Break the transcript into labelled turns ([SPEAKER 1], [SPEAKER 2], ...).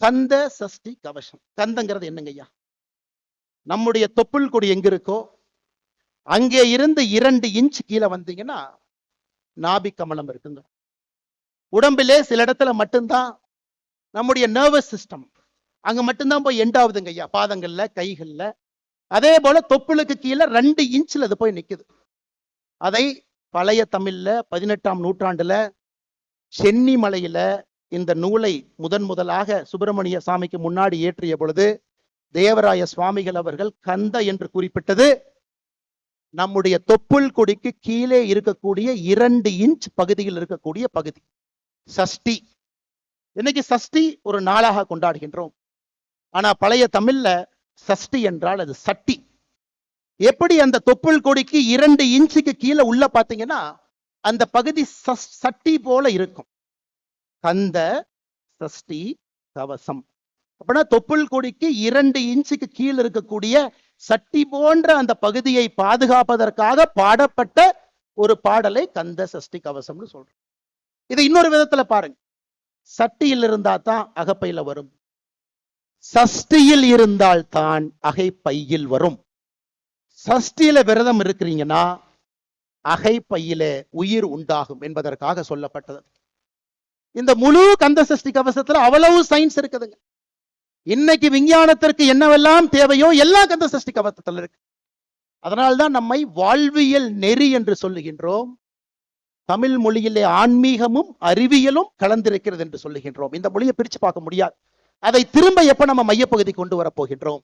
[SPEAKER 1] கந்த சஷ்டி கவசம். கந்தங்கிறது என்னங்கய்யா நம்முடைய தொப்புள் கொடி எங்க இருக்கோ அங்கே இருந்து இரண்டு இன்ச் கீழே வந்தீங்கன்னா நாபி கமலம் இருக்குங்க. உடம்பிலே சில இடத்துல மட்டும்தான் நம்முடைய நர்வஸ் சிஸ்டம் அங்க மட்டும்தான் போய் எண்ட் ஆகுதுங்க ஐயா பாதங்கள்ல கைகள்ல. அதே போல தொப்புளுக்கு கீழே ரெண்டு இன்ச்சில் அது போய் நிக்குது. அதை பழைய தமிழ்ல பதினெட்டாம் நூற்றாண்டுல சென்னி மலையில இந்த நூலை முதன் முதலாக சுப்பிரமணிய சாமிக்கு முன்னாடி ஏற்றிய பொழுது தேவராய சுவாமிகள் அவர்கள் கந்த என்று குறிப்பிட்டது நம்முடைய தொப்புள் கொடிக்கு கீழே இருக்கக்கூடிய இரண்டு இன்ச் பகுதியில் இருக்கக்கூடிய பகுதி. சஷ்டி. இன்னைக்கு சஷ்டி ஒரு நாளாக கொண்டாடுகின்றோம். ஆனா பழைய தமிழ்ல சஷ்டி என்றால் அது சட்டி. எப்படி அந்த தொப்புள் கொடிக்கு இரண்டு இன்ச்சுக்கு கீழே உள்ள பாத்தீங்கன்னா அந்த பகுதி சட்டி போல இருக்கும். கந்த சஷ்டி கவசம். அப்படின்னா தொப்புள் கொடிக்கு இரண்டு இன்ச்சுக்கு கீழே இருக்கக்கூடிய சட்டி போன்ற அந்த பகுதியை பாதுகாப்பதற்காக பாடப்பட்ட ஒரு பாடலை கந்த சஷ்டி கவசம்னு சொல்றோம். இதை இன்னொரு விதத்துல பாருங்க. சட்டியில் இருந்தா தான் அகப்பையில வரும். சஷ்டியில் இருந்தால் தான் அகைப்பையில் வரும். சஷ்டியில விரதம் இருக்கிறீங்கன்னா அகைப்பையில உயிர் உண்டாகும் என்பதற்காக சொல்லப்பட்டது. இந்த முழு கந்த சஷ்டி கவசத்துல அவ்வளவு சயின்ஸ் இருக்குதுங்க. இன்னைக்கு விஞ்ஞானத்திற்கு என்னவெல்லாம் தேவையோ எல்லா கந்த சஷ்டி கவசத்துல இருக்கு. அதனால்தான் நம்மை வாழ்வியல் நெறி என்று சொல்லுகின்றோம். தமிழ் மொழியிலே ஆன்மீகமும் அறிவியலும் கலந்திருக்கிறது என்று சொல்லுகின்றோம். இந்த மொழியை பிரிச்சு பார்க்க முடியாது. அதை திரும்ப எப்ப நம்ம மையப்பகுதி கொண்டு வரப்போகின்றோம்